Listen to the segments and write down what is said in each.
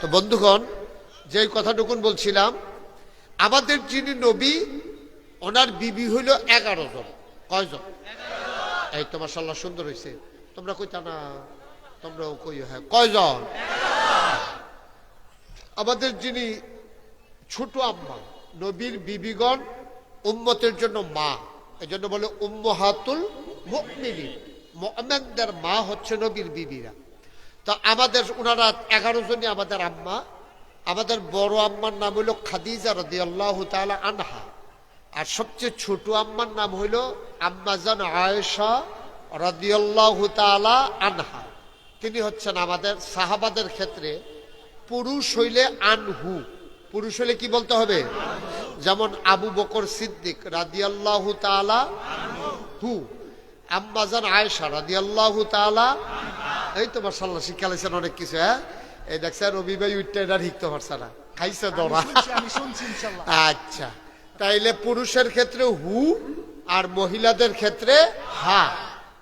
তো বন্ধুগণ যে কথাটুকুন বলছিলাম, আমাদের যিনি নবী, ওনার বিবি হইল এগারো জন। কয়জন? এই তো মাসাল্লাহ সুন্দর হয়েছে তোমরা কইতা না তোমরাও কই হ্যাঁ কয়জন? আমাদের যিনি ছোট আম্মা, নবীর বিবিগণ উম্মতের জন্য মা এই জন্য বলে মুমিনদের মা হচ্ছে নবীর বিবিরা। তো আমাদের ওনারা এগারো জনই আমাদের আম্মা। আমাদের বড় আম্মার নাম হইল খাদিজা রাদিয়াল্লাহু তাআলা আনহা। আর সবচেয়ে ছোট আম্মার নাম হইল আম্মাজান আয়েশা রাদিয়াল্লাহু তাআলা আনহা। তিনি হচ্ছেন আমাদের সাহাবাদের ক্ষেত্রে পুরুষ হইলে আনহু। পুরুষ হইলে কি বলতে হবে? যেমন আবু বকর সিদ্দিক রাদিয়াল্লাহু তাআলা হু আম্মাজান আয়েশা রাদিয়াল্লাহু তাআলা এই তো মাশাআল্লাহ শিক্ষা লাইছেন অনেক কিছু হ্যাঁ? এই দেখছেন রবি ভাই উঠতে এটা শিখতে পারছে না। খাইছে ইনশাল্লাহ আচ্ছা তাইলে পুরুষের ক্ষেত্রে হু আর মহিলাদের ক্ষেত্রে হা।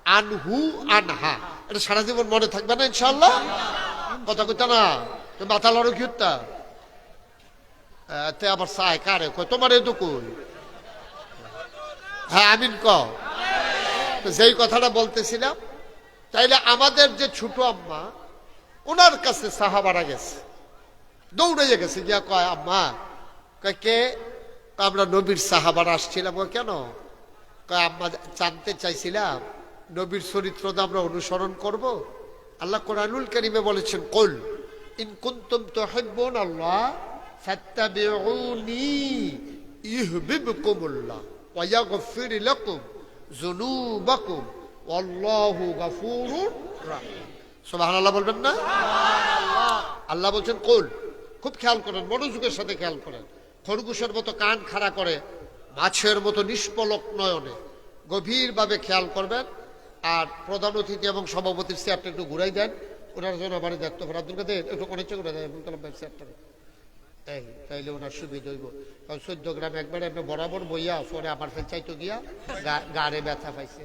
আন হু আন হা। এটা সারা জীবন মনে থাকবে না ইনশাল্লাহ কথা কইতা না? তো মাথা লড়ো কি তে আবার চায় কারে? কয় তোমার এ কই? হ্যাঁ আমিন ক তো যেই কথাটা বলতেছিলাম তাইলে আমাদের যে ছোট আম্মা ওনার কাছে সাহাবারা গেছে। দৌড়ে গেছে, গিয়া কয়, আম্মা, কয়, কে? আমরা নবীর সাহাবার আসছিলাম। কেন? কয়, আম্মা জানতে চাইছিলাম, নবীর চরিত্র তো আমরা অনুসরণ করব। আল্লাহ কোরআনুল কারিমে বলেছেন, কল, ইন তো তুহিব্বুন আল্লাহ, ফাত্তাবিউনি ইউহিব্বুকুমুল্লাহ, ওয়া ইয়াগফির লাকুম যুনুবাকুম। ওয়াল্লাহু গাফুরুর রাহিম। সুবহানাল্লাহ বলবেন না? আল্লাহ বলছেন, কোল। খুব খেয়াল করেন, মনোযোগের সাথে খেয়াল করেন। খরগোশের মতো কান খাড়া করে, মাছের মতো নিষ্পলক নয়নে গভীরভাবে খেয়াল করবেন। আর প্রধান অতিথি এবং সভাপতির চেয়ারটা একটু ঘুরাই দেন। ওনার জন্য আমার দেখতে হবে আব্দুল কাদের একটু অনেক করে দেয় আব্দুল কালাম চেয়ারটা। এই, তাইলে ওনার সুবিধা হইব। কারণ চোদ্দ গ্রাম একবার এমনি বরাবর বইয়া পরে আমার ফের চাইতো গিয়া গাড়ে ব্যথা পাইছে।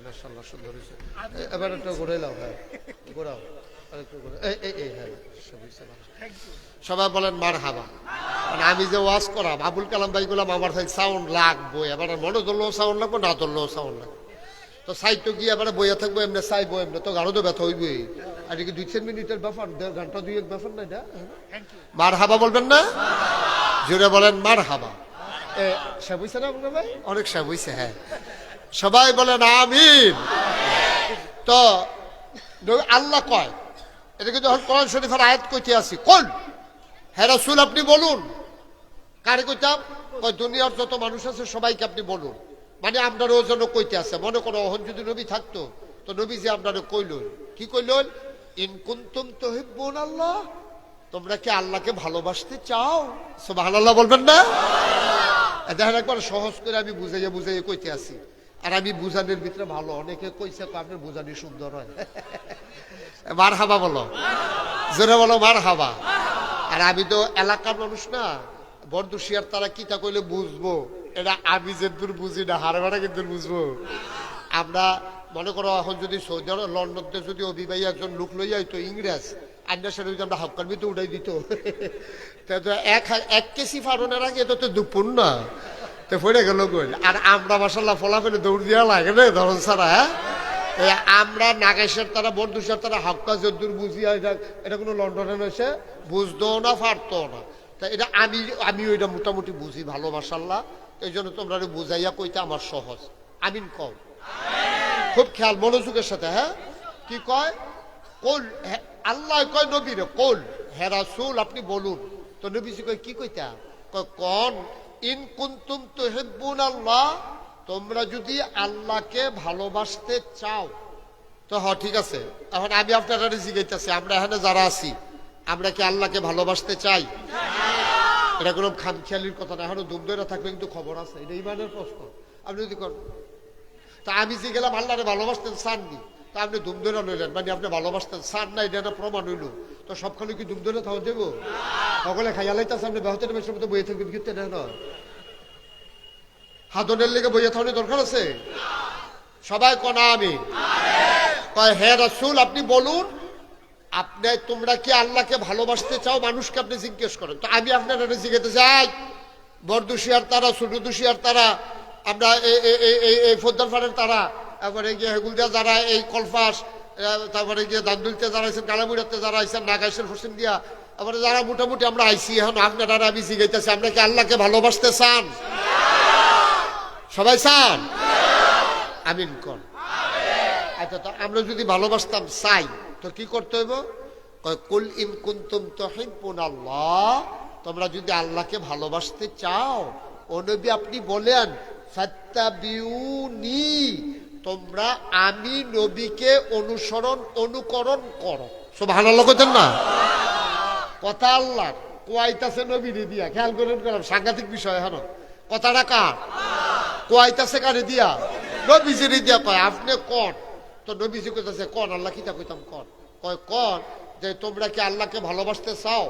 এ মাশাআল্লাহ সুন্দর হয়েছে। এবার একটু ঘুরে লাও হ্যাঁ ঘোরাও হ্যাঁ। সবাই বলেন মার হাবা মানে আমি যে ওয়াজ করাম আবুল কালাম ভাই গুলাম আমার ভাই সাউন্ড লাগবো এবার মনে ধরলেও সাউন্ড লাগবো না ধরলেও সাউন্ড লাগবে। তো সাইডটা গিয়ে এবারে বইয়া থাকব এমনি চাইব এমনি তো গাড়ো তো ব্যথা হইবে আর কি দুই তিন মিনিটের ব্যাপার ঘণ্টা দুই এক ব্যাপার না এটা? মার হাবা বলবেন না? জোরে বলেন মার হাবা সে বুঝছে না ভাই? অনেক সে বুঝছে হ্যাঁ। সবাই বলেন আমিন। তো আল্লাহ কয়, এটা কিন্তু যখন কোরআন শরীফের আয়াত কইতে আসি কোন হ্যাঁ রাসূল, আপনি বলুন। কারে কইতাম? কয়, দুনিয়ার যত মানুষ আছে, সবাইকে আপনি বলুন। মানে আপনারও জন্য কইতে আছে। মনে করো, অহন যদি নবী থাকতো, তো নবী যে আপনারা কইল কি কইল ইন কুনতুম তুহিব্বুন আল্লাহ, তোমরা কি আল্লাহকে ভালোবাসতে চাও? সুবহানাল্লাহ বলবেন না? দেখেন একবার সহজ করে আমি বুঝাইয়া বুঝাইয়া কইতে আছি। আর আমি বুঝানোর ভিতরে ভালো, অনেকে কইছে কয় আপনার বুঝানি সুন্দর হয়। মার হাবা বলো। জোরে বলো মার হাবা আর আমি তো এলাকার মানুষ না বরদুশিয়ার তারা কিতা কইলে বুঝব? এটা আমি যে দূর বুঝি না, হারে হারে কিন্তু বুঝব। আমরা মনে করো এখন যদি সৌদি আরব, লন্ডনতে যদি অভিবাহী একজন লোক লইয়া তো ইংরেজ আন্ডার সাথে যদি আমরা হাফকার ভিতরে উঠাই দিত। এক এক কেসি ফারনের আগে তো তো দুপুর না। তো পড়ে গেল গইল আর আমরা মাসাল্লাহ ফলাফেলে দৌড় দিয়া লাগে না ধরন ছাড়া হ্যাঁ? আমরা নাগেশের তারা বন্ধুসের তারা, হক্কা যদ্দুর বুঝিয়া এটা কোনো লন্ডনে এসে বুঝতো না পারতো না। তা এটা আমি আমি ওইটা মোটামুটি বুঝি ভালো মাসাল্লাহ এই জন্য তোমরা বুঝাইয়া কইতে আমার সহজ। আমিন কম খুব খেয়াল মনোযোগের সাথে হ্যাঁ? কি কয়? কোল আল্লাহ কয় নবীরে, কোল, হে রাসূল, আপনি বলুন। তো নবীজি কয়, কি কইতা? কয়, কোন ইন কুনতুম তুহিব্বুন আল্লাহ তোমরা যদি আল্লাহকে ভালোবাসতে চাও। তো হ, ঠিক আছে। এখন আমি আপনারা জিজ্ঞাসা আমরা এখানে যারা আছি, আমরা কি আল্লাহকে ভালোবাসতে চাই? এটা কোনো খামখেয়ালির কথা না। এখনও দুম ধরে থাকবে কিন্তু খবর আছে। এটা ইমানের প্রশ্ন। আপনি যদি করেন তা আমি যে গেলাম, আল্লাহরে ভালোবাসতেন চাননি। তা আপনি ধুম ধরে লইলেন। মানে আপনি ভালোবাসতেন, চান না, এটা প্রমাণ হইল। তো সবখানে কি ধুম ধরে থাকা দেবো? সকলে খাইয়া লাইতেছে আপনি বেহতের বেশি মতো বইয়ে থাকবেন কিন্তু নয় হাদনের লেগে বইয়ে থাকলে দরকার আছে? সবাই কনা আমি। কয়, হে রসুল, আপনি বলুন, আপনি, তোমরা কি আল্লাহকে ভালোবাসতে চাও? মানুষকে আপনি জিজ্ঞেস করেন। তো আমি আপনারা জিজ্ঞেস যাই বড় দুষিয়ার তারা দুষিয়ার তারা, আমরা এই- এই ফোদ্দারপাড়ের তারা তারপরে গিয়ে হেগুলদিয়া যারা এই কলফাস তারপরে গিয়ে দান্দুলতে যারা আইসেন কালামুড়াতে যারা আইসেন নাগাইছেন, হোসেন দিয়া। তারপরে যারা মোটামুটি আমরা আইসি এখন আপনারা আমি জিজ্ঞাসা আমরা কি আল্লাহকে ভালোবাসতে চান? সবাই চান? আমিন কর আচ্ছা তো আমরা যদি ভালোবাসতাম, চাই, তো কি করতে হইব? কুল ইম কুন্তুম তুহিব্বুন আল্লাহ তোমরা যদি আল্লাহকে ভালোবাসতে চাও, ও নবী আপনি বলেন, ফাত্তাবিউনি তোমরা আমি নবীকে অনুসরণ, অনুকরণ করো। সুবহানাল্লাহ কইতেন না? কথা আল্লাহ কোয়াইতাছে নবী দিয়া। খেয়াল করেন করলাম সাংঘাতিক বিষয় এখন কথাটা কার? কোয়াইতাছে কারে দিয়া? নবীজির দিয়া কয়, আপনি কন? তো নবীজি কইতাছে, কন? আল্লাহ কিতা কইতাম, কন? কয়, কন? যে তোমরা কি আল্লাহকে ভালোবাসতে চাও?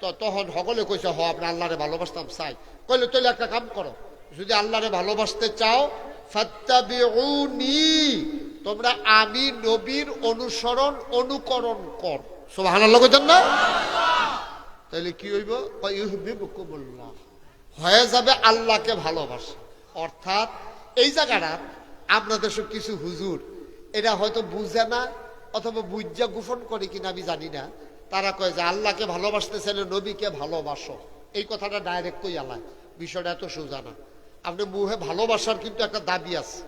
তো তখন সকলে কইছে, হ আপনি আল্লাহরে ভালোবাসতাম, চাই। কইলে তাহলে একটা কাম করো, যদি আল্লাহরে ভালোবাসতে চাও তোমরা আমি নবীর অনুসরণ, অনুকরণ কর। তাহলে কি হয়ে যাবে আল্লাহকে ভালোবাসা। অর্থাৎ এই জায়গাটা আপনাদের সব কিছু হুজুর এটা হয়তো বুঝে না অথবা বুঝা গোপন করে কিনা আমি জানি না। তারা কয় যে আল্লাহকে ভালোবাসতে চাইলে নবীকে ভালোবাসো। এই কথাটা ডাইরেক্ট কই আলায় বিষয়টা এত সোজা না। আপনি মুহে ভালোবাসার কিন্তু একটা দাবি আছে।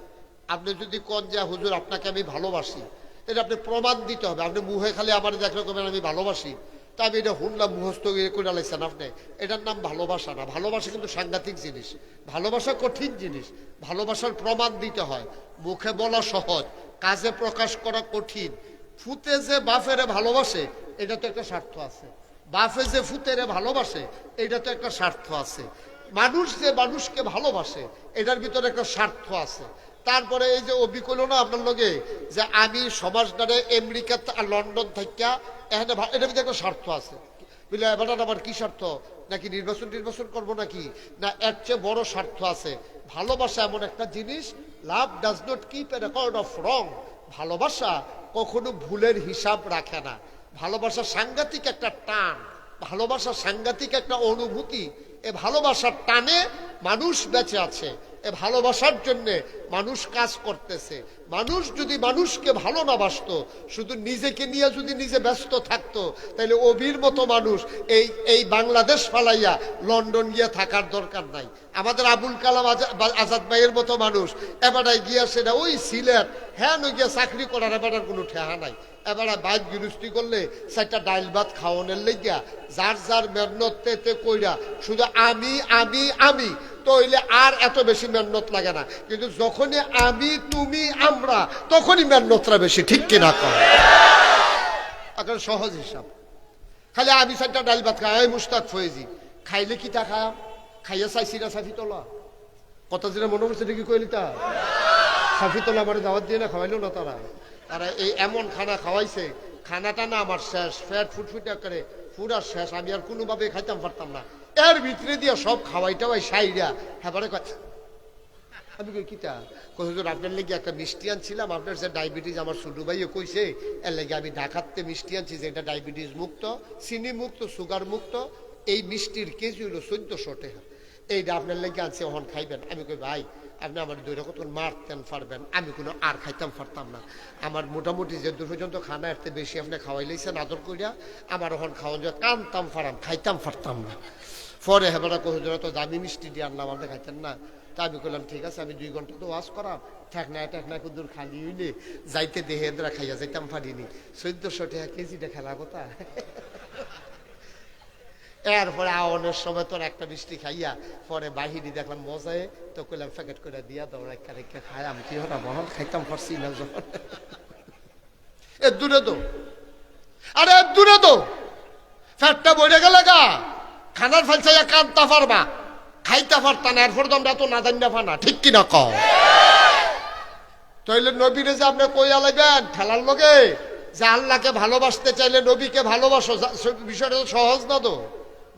আপনি যদি কোন যে হুজুর, আপনাকে আমি ভালোবাসি। এটা আপনি প্রমাণ দিতে হবে। আপনি মুহে খালি আমার দেখলে আমি ভালোবাসি, তা আমি এটা শুনলাম মুহস্ত করে লাইছেন আপনি। এটার নাম ভালোবাসা না। ভালোবাসা কিন্তু সাংঘাতিক জিনিস। ভালোবাসা কঠিন জিনিস। ভালোবাসার প্রমাণ দিতে হয়। মুখে বলা সহজ, কাজে প্রকাশ করা কঠিন। ফুতে যে বাফেরে ভালোবাসে, এটা তো একটা স্বার্থ আছে। বাফে যে ফুতেরে ভালোবাসে, এটা তো একটা স্বার্থ আছে। মানুষ যে মানুষকে ভালোবাসে, এটার ভিতরে একটা স্বার্থ আছে। তারপরে এই যে অভি কইল না আপনার লগে, যে আমি সমাজটারে আমেরিকা আর লন্ডন থেকে এখানে এটার ভিতরে একটা স্বার্থ আছে। বুঝলে এবার আবার কি স্বার্থ? নাকি নির্বাচন নির্বাচন করব নাকি? না, এর চেয়ে বড় স্বার্থ আছে। ভালোবাসা এমন একটা জিনিস love does not keep a record of wrong ভালোবাসা কখনো ভুলের হিসাব রাখে না। ভালোবাসা সাংঘাতিক একটা টান। ভালোবাসা সাংঘাতিক একটা অনুভূতি, এ ভালোবাসার টানে মানুষ বেঁচে আছে, এ ভালোবাসার জন্যে মানুষ কাজ করতেছে। মানুষ যদি মানুষকে ভালো না বাসতো, শুধু নিজেকে নিয়ে যদি নিজে ব্যস্ত থাকতো তাহলে অবির মতো মানুষ এই এই বাংলাদেশ ফালাইয়া লন্ডন গিয়ে থাকার দরকার নাই। আমাদের আবুল কালাম আজা- আজাদ ভাইয়ের মতো মানুষ, এবারে গিয়া সেটা ওই সিলেট হ্যাঁ গিয়া চাকরি করার এবারের কোনো ঠেহা নাই। এবারে বাইক গৃহস্থী করলে সেটা ডাইল ভাত খাওয়ানোর লেগিয়া যার যার মেহনত কইরা শুধু আমি আমি আমি, তইলে আর এত বেশি মেহনত লাগে না। কিন্তু যখনই আমি, তুমি, আমরা, তখনই মেহনতটা বেশি, ঠিক কিনা? কর এখন সহজ হিসাব। খালি আমি চারটা ডাইল ভাত খাই, এই মুস্তাক ফয়েজি। খাইলে কি তা খাম? খাইয়া চাইছি না সাফি তোলা কথা দিনে মনে করছে নাকি কইলি তা? সাফি তোলা আমার দাওয়াত দিয়ে না খাওয়াইলো না তারা? তারা এই এমন খানা খাওয়াইছে, খানাটা না আমার শেষ ফ্যাট ফুটফুটা করে পুরা শেষ, আমি আর কোনোভাবে খাইতাম পারতাম না। এর ভিতরে দিয়ে সব খাওয়াই টাওয়াই সাইরা। হ্যাঁ আমি কই, কিতা? হুজুর, আপনার লেগে একটা মিষ্টি আনছিলাম, আপনার যে ডায়াবেটিস আমার ছোট ভাইও কইছে, এর লেগে আমি ঢাকাতে মিষ্টি আনছি যে এটা ডায়াবেটিস মুক্ত, চিনি মুক্ত, সুগার মুক্ত, এই মিষ্টির কেজি হলো চোদ্দশো টাকা। এইটা আপনার লেগে আনছি ওহন খাইবেন। আমি কই, ভাই, আপনি আমার দুই রকম মারতেন পারবেন আমি কোনো আর খাইতাম পারতাম না। আমার মোটামুটি যে দূর পর্যন্ত খানা, এর বেশি আপনি খাওয়াই লাইছেন, আদর করিয়া আমার ওখান খাওয়ান যে কানতাম ফারাম খাইতাম পারতাম না। পরে হেবারা কহুজরা তো দামি মিষ্টি দিয়ে আনলাম, আপনি খাইতেন না। তা আমি করলাম ঠিক আছে, আমি দুই ঘণ্টা তো ওয়াজ করাম। ঠেকনা ঠেকনা কুদুর খালি হইলে যাইতে দেহে, এদরা খাইয়া যাইতাম পারিনি চোদ্দশো টাকা কেজিটা খেলা কথা। এরপরে আওয়ানোর সময় তোর একটা মিষ্টি খাইয়া পরে বাহিনী দেখলাম মজায় তো কইলাম, প্যাকেট করে দিয়া দাও রেখা রেখা খাই আমি কি হরা বহন খাইতাম পারছি না যখন? এ, দূরে তো আরে, দূরে তো ফ্যাটটা বইরে গেলে গা। খানার ফেলছাইয়া কানতা পারবা। খাইতে পারতা না, এরপর তো আমরা তো না জানি না পানা, ঠিক কিনা কও? তাইলে নবীরে যে আপনি কইয়া লাগবেন ঠেলার লগে, যে আল্লাহকে ভালোবাসতে চাইলে নবীকে ভালোবাসো বিষয়টা সহজ না তো?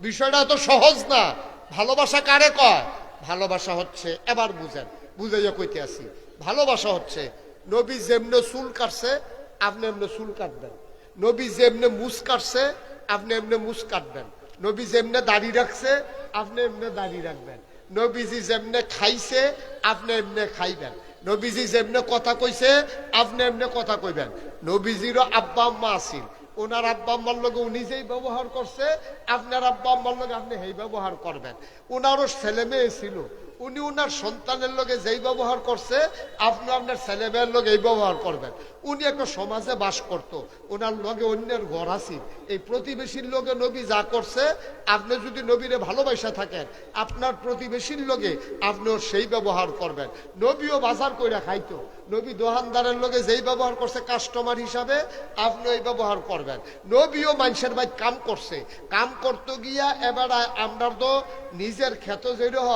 বিষয়টা তো সহজ না। ভালোবাসা কারে কয়? ভালোবাসা হচ্ছে, এবার বুঝেন, বুঝাইয়া কইতে আসি। ভালোবাসা হচ্ছে, নবী যেমনে চুল কাটছে, আপনি এমনি চুল কাটবেন। নবী যেমনে মুস কাটছে, আপনি এমনি মুস কাটবেন। নবী যেমনে দাড়ি রাখছে, আপনি এমনি দাড়ি রাখবেন। নবীজি যেমনে খাইছে, আপনি এমনি খাইবেন। নবীজি যেমনে কথা কইছে, আপনি এমনি কথা কইবেন। নবীজিরও আব্বা আম্মা আছিল। ওনার আব্বা আম্মার লোক নিজেই ব্যবহার করছে, আপনার আব্বা আম্মার লোক আপনি সেই ব্যবহার করবেন। ওনারও ছেলে মেয়ে ছিল উনি ওনার সন্তানের লগে যেই ব্যবহার করছে, আপনি আপনার ছেলে মেয়ের এই ব্যবহার করবেন। উনি একটা সমাজে বাস করত ওনার লগে অন্যের ঘর আছে। এই প্রতিবেশীর লগে নবী যা করছে, আপনি যদি নবীরে ভালোবাসা থাকেন, আপনার প্রতিবেশীর লগে আপনিও সেই ব্যবহার করবেন। নবীও বাজার কইরা খাইতো। নবী দোকানদারের লগে যেই ব্যবহার করছে কাস্টমার হিসাবে আপনি এই ব্যবহার করবেন। নবীও মানুষের ভাই কাম করছে। কাম করতে গিয়া এবার আমরা তো নিজের ক্ষেত হ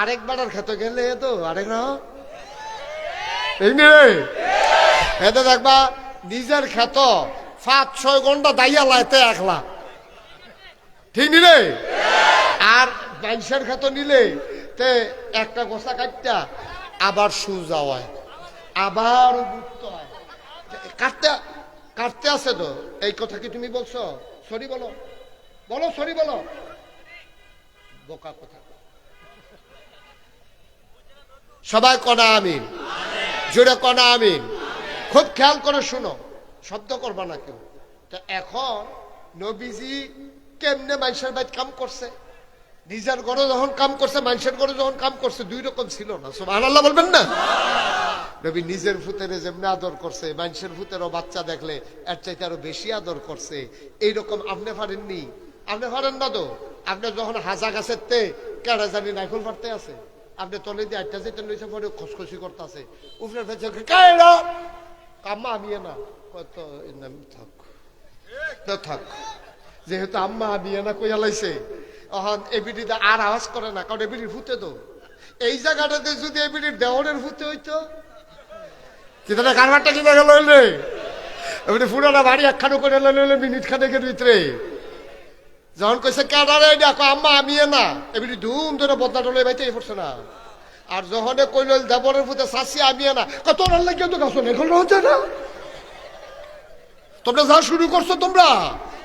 আরেক বেড়ার ক্ষেত গেলে তো আরেক নে? এতে দেখবা নিজের ক্ষেত পাঁচ ছয় ঘণ্টা দাইয়া লাইতে একলা। ঠিক নিলে? আর মানুষের ক্ষেত নিলে তে একটা গোসা কাটটা আবার সুজা হয় আবার গুপ্ত হয়। কাটতে কাটতে আছে তো? এই কথা কি তুমি বলছো? সরি বলো। বলো সরি বলো। বোকা কথা। সবাই কনা আমিন। জোরে কনা আমিন। খুব খেয়াল করে শুনো, শব্দ করবা না কেউ। তো এখন নবীজি কেমনে মানুষের বাইত কাম করছে? নিজের ঘরে যখন কাম করছে মানুষের ঘরে যখন কাম করছে, দুই রকম ছিল না। সব আল্লাহ বলবেন না? নবী নিজের ভূতের যেমনি আদর করছে মানুষের ভূতেরও বাচ্চা দেখলে এর চাইতে আরও বেশি আদর করছে। এইরকম আপনি পারেননি? আপনি পারেন না তো? আপনি যখন হাজা গাছের তে, কেড়া জানি নাইফল ফাটতে আছে? আপনি তলে দিয়ে আটটা যেতে লইছে, পরে খসখসি করতে আছে উপরে ফেলছে কেড়া কাম্মা আমি না কত থাক। তো, থাক। যেহেতু আম্মা, আমি না কইয়া লাইছে এখন এবিডিতে আর আওয়াজ করে না, কারণ এবিডির ভূতে তো। এই জায়গাটাতে যদি এবিডির দেওয়ারের ভূতে হইতো কিন্তু কারবারটা কিনে গেল এবারে পুরোটা বাড়ি একখানো করে লইলে, মিনিট খানেকের ভিতরে। যখন কইছে কেডারে দেখো আম্মা, আমি না। এবারে ধুম ধরে বদলা টলে বাইতে পড়ছে না। আর যখনে কইল, দেবরের ভূতে শাসি আমি না। কত লাগে তো গাছ এখন হচ্ছে না? তোমরা যা শুরু করছ তোমরা?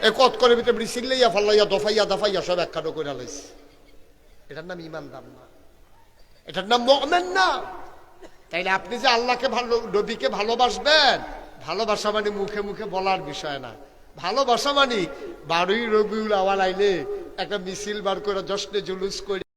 এ কত করে ভিতরে সিল্লাইয়া ফাল্লাইয়া দফাইয়া দফাইয়া সব একখানো করে লাইছে। এটার নাম ইমানদার না। এটার নাম মমেন না। তাইলে আপনি যে আল্লাহকে ভালো, নবীকে ভালোবাসবেন, ভালোবাসা মানে মুখে মুখে বলার বিষয় না। ভালোবাসা মানে বারোই রবিউল আওয়াল আইলে একটা মিছিল বার করে জশ্নে জুলুস করে